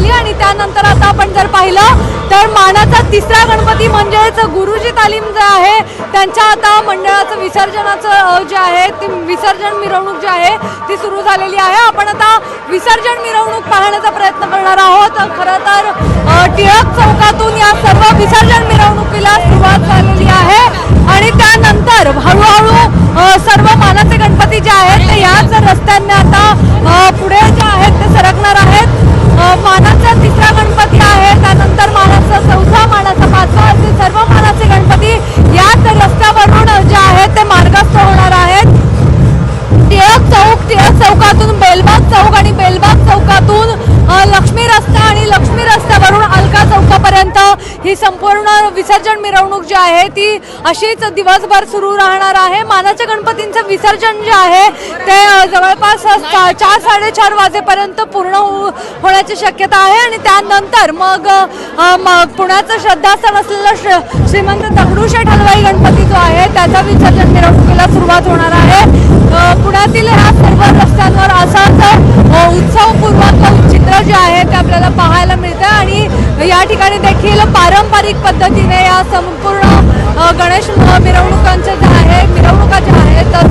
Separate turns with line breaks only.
आली आणि त्यानंतर आता आपण जर पाहिलं तर मानाचा तिसरा गणपती म्हणजेच गुरुजी तालीम जे आहे त्यांच्या आता मंडळाचं विसर्जनाचं जे आहे ती विसर्जन मिरवणूक जी आहे ती सुरू झालेली आहे. आपण आता विसर्जन मिरवणूक पाहण्याचा प्रयत्न करणार आहोत. खरं तर टिळक चौकातून या सर्व विसर्जन मिरवणुकीला सुरुवात झालेली आहे. आणि त्यानंतर हळूहळू सर्व मानाचे गणपती जे आहेत ते याच रस्त्यांनी आता लक्ष्मी रस्ता आणि लक्ष्मी रस्त्यावरून अलका चौकापर्यंत ही संपूर्ण विसर्जन मिरवणूक जी आहे ती अशीच दिवसभर सुरू राहणार आहे. मानाच्या गणपतींचं विसर्जन जे आहे ते जवळपास चा- चार साडेचार वाजेपर्यंत पूर्ण हो, होण्याची शक्यता आहे आणि त्यानंतर मग मग पुण्याचं श्रद्धास्थान असलेलं श्र- श्रीमंत दगडूशेठ हलवाई गणपती जो आहे त्याचा विसर्जन मिरवणुकीला सुरुवात होणार आहे. पुण्यातील ह्या सर्व रस्त्यांवर असाच उत्सवपूर्वक चित्र जे आहे ते आपल्याला पाहायला मिळतं आणि या ठिकाणी देखील पारंपरिक पद्धतीने या संपूर्ण गणेश मिरवणुकांच्या ज्या आहे मिरवणुका ज्या आहेत तर